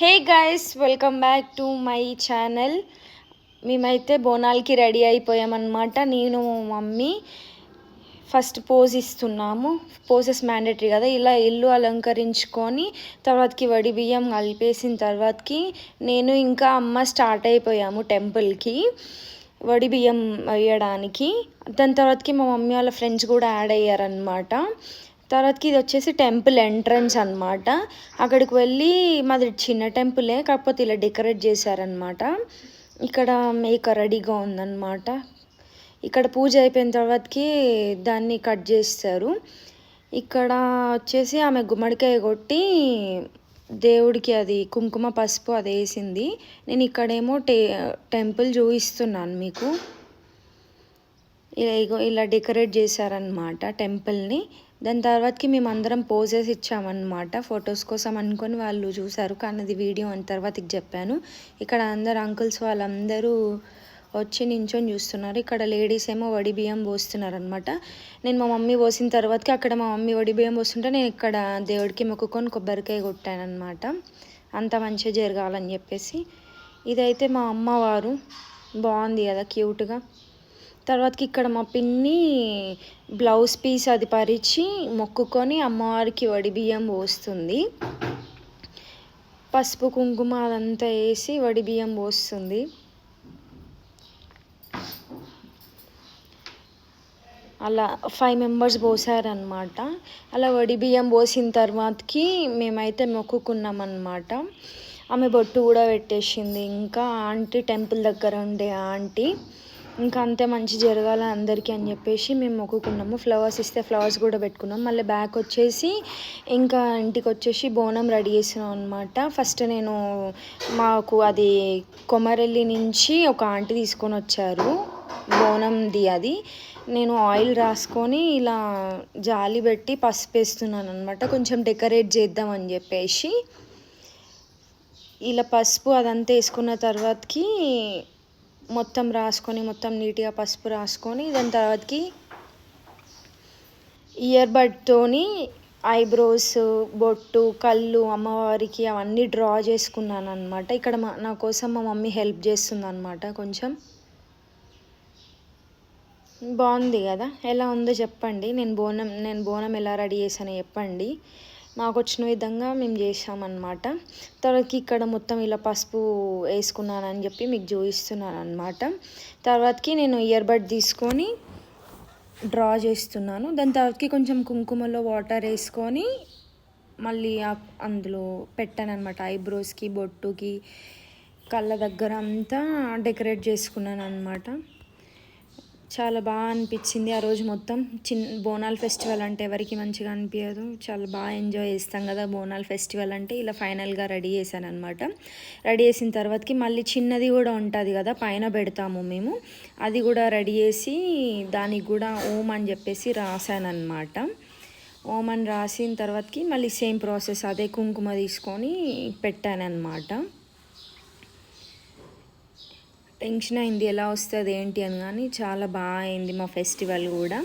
Hey guys welcome back to my channel. మేమైతే బోనాలకి ready అయిపోయామన్నమాట. నేను మమ్మీ ఫస్ట్ పోజ్ ఇస్తున్నాము. పోజెస్ మ్యాండేటరీ కదా. ఇలా ఇల్లు అలంకరించుకొని తర్వాతకి వడి బియ్యం కలిపేసిన తర్వాతకి నేను ఇంకా అమ్మ స్టార్ట్ అయిపోయాము టెంపుల్కి వడి బియ్యం వేయడానికి. దాని తర్వాతకి మా మమ్మీ వాళ్ళ ఫ్రెండ్స్ కూడా యాడ్ అయ్యారనమాట తర్వాతకి ఇది వచ్చేసి టెంపుల్ ఎంట్రన్స్ అనమాట అక్కడికి వెళ్ళి మాది చిన్న టెంపులే కాకపోతే ఇలా డెకరేట్ చేశారనమాట ఇక్కడ మేక రెడీగా ఉందన్నమాట. ఇక్కడ పూజ అయిపోయిన తర్వాతకి దాన్ని కట్ చేస్తారు. ఇక్కడ వచ్చేసి ఆమె గుమ్మడికాయ కొట్టి దేవుడికి అది కుంకుమ పసుపు అది వేసింది. నేను ఇక్కడేమో టే టెంపుల్ చూపిస్తున్నాను మీకు. ఇలా ఇగో ఇలా డెకరేట్ చేశారనమాట టెంపుల్ని. దాని తర్వాతకి మేము అందరం పోజెస్ ఇచ్చామన్నమాట. ఫొటోస్ కోసం అనుకొని వాళ్ళు చూశారు. కానీ అది వీడియో అని తర్వాతకి చెప్పాను. ఇక్కడ అందరు అంకుల్స్ వాళ్ళందరూ వచ్చి నించొని చూస్తున్నారు. ఇక్కడ లేడీస్ ఏమో వడి బియ్యం పోస్తున్నారనమాట నేను మా మమ్మీ పోసిన తర్వాతకి అక్కడ మా మమ్మీ వడి బియ్యం పోస్తుంటే నేను ఇక్కడ దేవుడికి మొక్కుకొని కొబ్బరికాయ కొట్టానమాట అంత మంచిగా జరగాలని చెప్పేసి. ఇదైతే మా అమ్మవారు. బాగుంది కదా క్యూట్గా. తర్వాతకి ఇక్కడ మా పిన్ని బ్లౌజ్ పీస్ అది పరిచి మొక్కుకొని అమ్మవారికి వడి బియ్యం పోస్తుంది. పసుపు కుంకుమ అదంతా వేసి వడి బియ్యం పోస్తుంది. అలా ఫైవ్ మెంబర్స్ పోసారనమాట అలా వడి బియ్యం పోసిన తర్వాతకి మేమైతే మొక్కుకున్నాం అనమాట ఆమె బొట్టు కూడా పెట్టేసింది. ఇంకా ఆంటీ టెంపుల్ దగ్గర ఉండే ఆంటీ ఇంకా అంతే మంచి జరగాలి అందరికీ అని చెప్పేసి మేము మొక్కుకున్నాము. ఫ్లవర్స్ ఇస్తే ఫ్లవర్స్ కూడా పెట్టుకున్నాం. మళ్ళీ బ్యాక్ వచ్చేసి ఇంకా ఇంటికి వచ్చేసి బోనం రెడీ చేసినాం అనమాట ఫస్ట్ నేను మాకు అది కొమరెల్లి నుంచి ఒక ఆంటీ తీసుకొని వచ్చారు. బోనంది అది. నేను ఆయిల్ రాసుకొని ఇలా జాలి పెట్టి పసుపు వేస్తున్నాను అనమాట కొంచెం డెకరేట్ చేద్దామని చెప్పేసి. ఇలా పసుపు అదంతా వేసుకున్న తర్వాతకి మొత్తం రాసుకొని మొత్తం నీట్గా పసుపు రాసుకొని దాని తర్వాతకి ఇయర్ బడ్తోని ఐబ్రోస్ బొట్టు కళ్ళు అమ్మవారికి అవన్నీ డ్రా చేసుకున్నాను అనమాట ఇక్కడ మా నా కోసం మా మమ్మీ హెల్ప్ చేస్తుంది అనమాట కొంచెం. బాగుంది కదా? ఎలా ఉందో చెప్పండి. నేను బోనం నేను బోనం ఎలా రెడీ చేశానో చెప్పండి. నాకు వచ్చిన విధంగా మేము చేసామన్నమాట తర్వాత ఇక్కడ మొత్తం ఇలా పసుపు వేసుకున్నానని చెప్పి మీకు చూపిస్తున్నాను అనమాట తర్వాతకి నేను ఇయర్ బడ్ తీసుకొని డ్రా చేస్తున్నాను. దాని తర్వాతకి కొంచెం కుంకుమలో వాటర్ వేసుకొని మళ్ళీ అందులో పెట్టాను అనమాట ఐబ్రోస్కి బొట్టుకి కళ్ళ దగ్గర అంతా డెకరేట్ చేసుకున్నాను అనమాట చాలా బాగా అనిపించింది ఆ రోజు మొత్తం. చిన్న బోనాల్ ఫెస్టివల్ అంటే ఎవరికి మంచిగా అనిపించదు చాలా బాగా ఎంజాయ్ చేస్తాం కదా బోనాల్ ఫెస్టివల్ అంటే. ఇలా ఫైనల్గా రెడీ చేశాను అనమాట రెడీ చేసిన తర్వాతకి మళ్ళీ చిన్నది కూడా ఉంటుంది కదా పైన పెడతాము మేము. అది కూడా రెడీ చేసి దానికి కూడా ఓం అని చెప్పేసి రాశాను అనమాట ఓం అని రాసిన తర్వాతకి మళ్ళీ సేమ్ ప్రాసెస్ అదే కుంకుమ తీసుకొని పెట్టాను అనమాట టెన్షన్ అయింది ఎలా వస్తుంది ఏంటి అని కానీ చాలా బాగా అయింది మా ఫెస్టివల్ కూడా.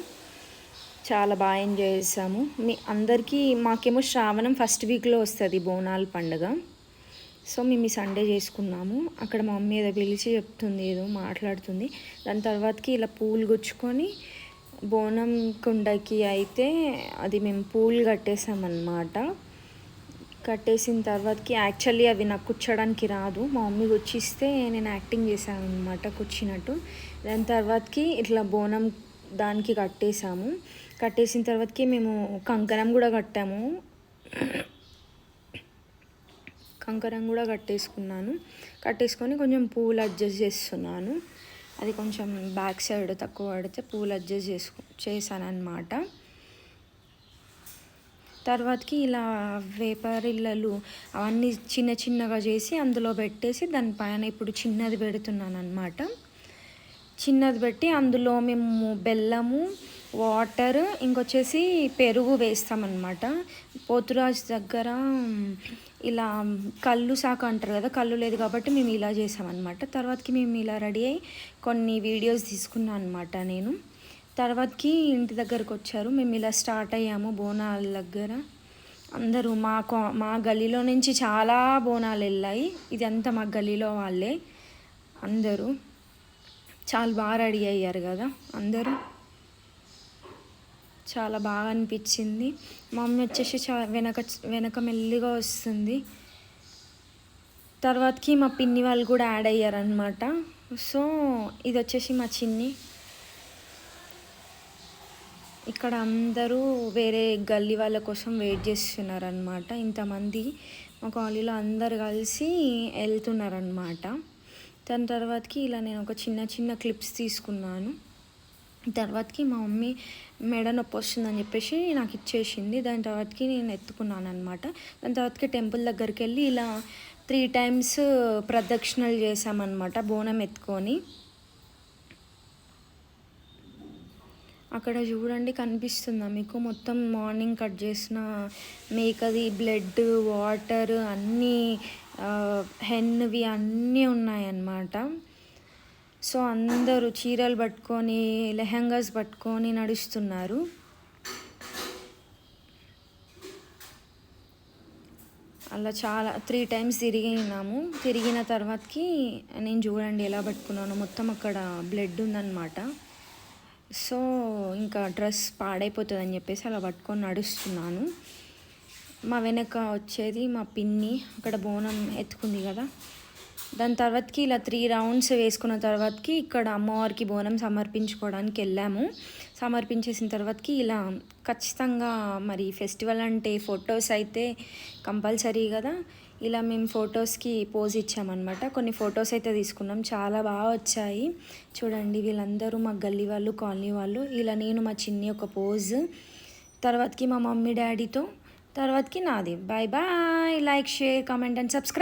చాలా బాగా ఎంజాయ్ చేసాము. మీ అందరికీ మాకేమో శ్రావణం ఫస్ట్ వీక్లో వస్తుంది బోనాల పండుగ. సో మేము ఈ సండే చేసుకున్నాము. అక్కడ మా మమ్మీ ఏదో పిలిచి చెప్తుంది ఏదో మాట్లాడుతుంది. దాని తర్వాతకి ఇలా పూలు గుచ్చుకొని బోనం కుండకి అయితే అది మేము పూలు కట్టేసామన్నమాట. కట్టేసిన తర్వాతకి యాక్చువల్లీ అవి నాకు కూర్చోడానికి రాదు. మా మమ్మీ కూర్చిస్తే నేను యాక్టింగ్ చేశాను అనమాట కూర్చున్నట్టు. దాని తర్వాతకి ఇట్లా బోనం దానికి కట్టేసాము కట్టేసిన తర్వాతకి మేము కంకణం కూడా కట్టాము. కంకణం కూడా కట్టేసుకున్నాను. కట్టేసుకొని కొంచెం పూలు అడ్జస్ట్ చేస్తున్నాను. అది కొంచెం బ్యాక్ సైడ్ తక్కువ పడితే పూలు అడ్జస్ట్ చేసుకు చేశాను అనమాట తర్వాతకి ఇలా వేపరిల్లలు అవన్నీ చిన్న చిన్నగా చేసి అందులో పెట్టేసి దానిపైన ఇప్పుడు చిన్నది పెడుతున్నాను అనమాట చిన్నది పెట్టి అందులో మేము బెల్లము వాటర్ ఇంకొచ్చేసి పెరుగు వేస్తామన్నమాట. పోతురాజు దగ్గర ఇలా కళ్ళు శాఖ అంటారు కదా కళ్ళు లేదు కాబట్టి మేము ఇలా చేసామన్నమాట. తర్వాతకి మేము ఇలా రెడీ అయ్యి కొన్ని వీడియోస్ తీసుకున్నాను అనమాట నేను. తర్వాతకి ఇంటి దగ్గరకు వచ్చారు. మేము ఇలా స్టార్ట్ అయ్యాము బోనాల దగ్గర. అందరూ మా కా మా గల్లీలో నుంచి చాలా బోనాలు వెళ్ళాయి. ఇది అంతా మా గల్లీలో వాళ్ళే. అందరూ చాలా బాగా రెడీ అయ్యారు కదా అందరూ. చాలా బాగా అనిపించింది. మమ్మీ వచ్చేసి చా వెనక వెనక మెల్లిగా వస్తుంది. తర్వాతకి మా పిన్ని వాళ్ళు కూడా యాడ్ అయ్యారనమాట సో ఇది వచ్చేసి మా చిన్ని. ఇక్కడ అందరూ వేరే గల్లీ వాళ్ళ కోసం వెయిట్ చేస్తున్నారనమాట ఇంతమంది మా కాలనీలో అందరు కలిసి వెళ్తున్నారనమాట దాని తర్వాతకి ఇలా నేను ఒక చిన్న చిన్న క్లిప్స్ తీసుకున్నాను. తర్వాతకి మా మమ్మీ మెడ నొప్పి వస్తుందని చెప్పేసి నాకు ఇచ్చేసింది. దాని తర్వాతకి నేను ఎత్తుకున్నాను అనమాట దాని తర్వాతకి టెంపుల్ దగ్గరికి వెళ్ళి ఇలా త్రీ టైమ్స్ ప్రదక్షిణలు చేసామన్నమాట బోనం ఎత్తుకొని. అక్కడ చూడండి కనిపిస్తుందా? మీకు మొత్తం మార్నింగ్ కట్ చేసిన మేకది బ్లడ్ వాటర్ అన్నీ హెన్వి అన్నీ ఉన్నాయన్నమాట. సో అందరూ చీరలు పట్టుకొని లెహంగాస్ పట్టుకొని నడుస్తున్నారు. అలా చాలా త్రీ టైమ్స్ తిరిగినాము. తిరిగిన తర్వాతకి నేను చూడండి ఎలా పట్టుకున్నాను. మొత్తం అక్కడ బ్లడ్ ఉందన్నమాట. సో ఇంకా డ్రెస్ పాడైపోతుంది అని చెప్పేసి అలా పట్టుకొని నడుస్తున్నాను. మా వెనక వచ్చేది మా పిన్ని అక్కడ బోనం ఎత్తుకుంది కదా. దాని తర్వాతకి ఇలా త్రీ రౌండ్స్ వేసుకున్న తర్వాతకి ఇక్కడ అమ్మవారికి బోనం సమర్పించుకోవడానికి వెళ్ళాము. సమర్పించేసిన తర్వాతకి ఇలా ఖచ్చితంగా మరి ఫెస్టివల్ అంటే ఫొటోస్ అయితే కంపల్సరీ కదా. ఇలా మేము ఫొటోస్కి పోజ్ ఇచ్చామన్నమాట. కొన్ని ఫొటోస్ అయితే తీసుకున్నాం. చాలా బాగా వచ్చాయి. చూడండి వీళ్ళందరూ మా గల్లీ వాళ్ళు కాలనీ వాళ్ళు. ఇలా నేను మా చిన్ని ఒక పోజ్. తర్వాతకి మా మమ్మీ డాడీతో. తర్వాతకి నాది. Bye bye. Like share comment and subscribe.